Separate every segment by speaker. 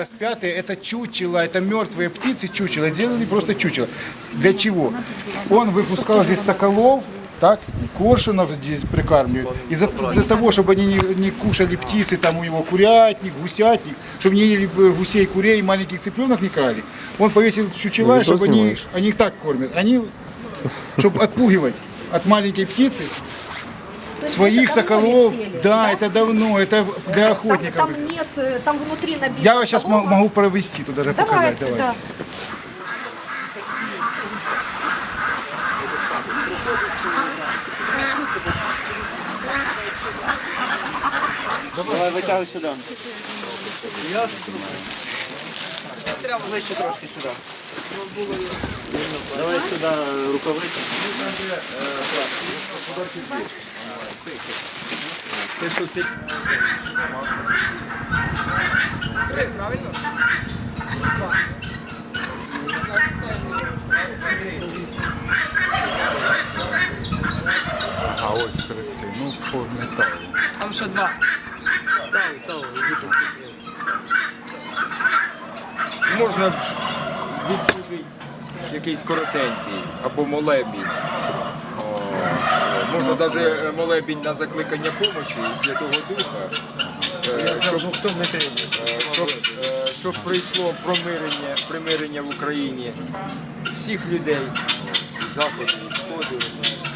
Speaker 1: Распятые это чучело, это мертвые птицы чучело. Сделали просто чучело. Для чего? Он выпускал здесь соколов, так, коршунов здесь прикармливают. Из-за из-за того, чтобы они не, не кушали птицы, там у него курятник, гусятник, чтобы не ели бы гусей, курей, маленьких цыпленок не крали. Он повесил чучела,
Speaker 2: Ну,
Speaker 1: чтобы они, они их так кормят. Они, чтобы отпугивать от маленькой птицы,
Speaker 3: есть
Speaker 1: своих
Speaker 3: это давно
Speaker 1: соколов.
Speaker 3: висели,
Speaker 1: Да, это давно, это для
Speaker 3: Там,
Speaker 1: охотников.
Speaker 3: там нет, э, там внутри набито
Speaker 1: Я сейчас
Speaker 3: солома.
Speaker 1: могу провести туда даже показать.
Speaker 3: Давайте,
Speaker 1: Давай.
Speaker 3: да.
Speaker 4: Давай витягуй сюди. Ближче трошки сюди. Давай сюди рукавиці. Це що це?
Speaker 2: А ось хрести, ну по металу.
Speaker 4: Там ще два.
Speaker 5: Можна відслужити якийсь коротенький або молебінь. Можна навіть молебінь на закликання помочі Святого Духа, е, щоб, е, щоб, е, щоб прийшло промирення, примирення в Україні всіх людей і заходу, і сходу,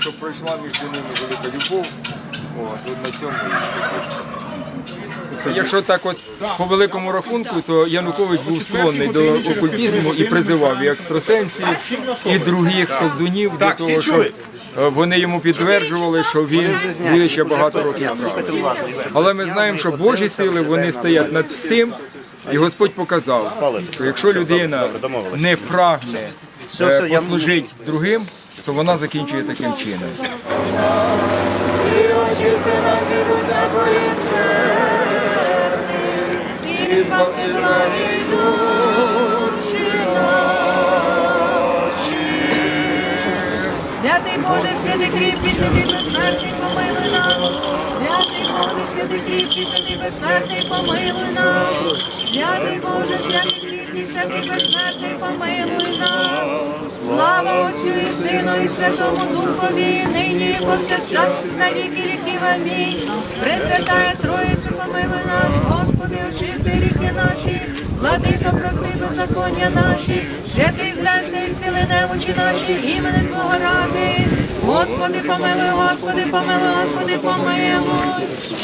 Speaker 5: щоб пройшла між ними велика любов. От, от на цьому і. Якщо так от по великому рахунку, то Янукович був склонний до окультизму і призивав і екстрасенсів, і других колдунів для того, щоб е, вони йому підтверджували, що він буде ще багато років правити. Але ми знаємо, що Божі сили вони стоять над всім, і Господь показав, що якщо людина не прагне е, послужити другим, то вона закінчує таким чином.
Speaker 6: Святий Боже, святий кріпкий, святий безсмертний, помилуй нас. Святий Боже, святий кріпкий, святий безсмертний, помилуй нас. Святий Боже, святий кріпкий, святий безсмертний, помилуй нас. Слава Отцю і Сину і Святому Духові, нині і повсякчас на віки віків. Амінь. Пресвятая Троїця, помилуй нас, Господи, очисти ріки наші. Владико, прости беззаконня наші, святий зляться і ціле немочі наші, іменем Твого ради. Господи, помилуй, Господи, помилуй, Господи, помилуй.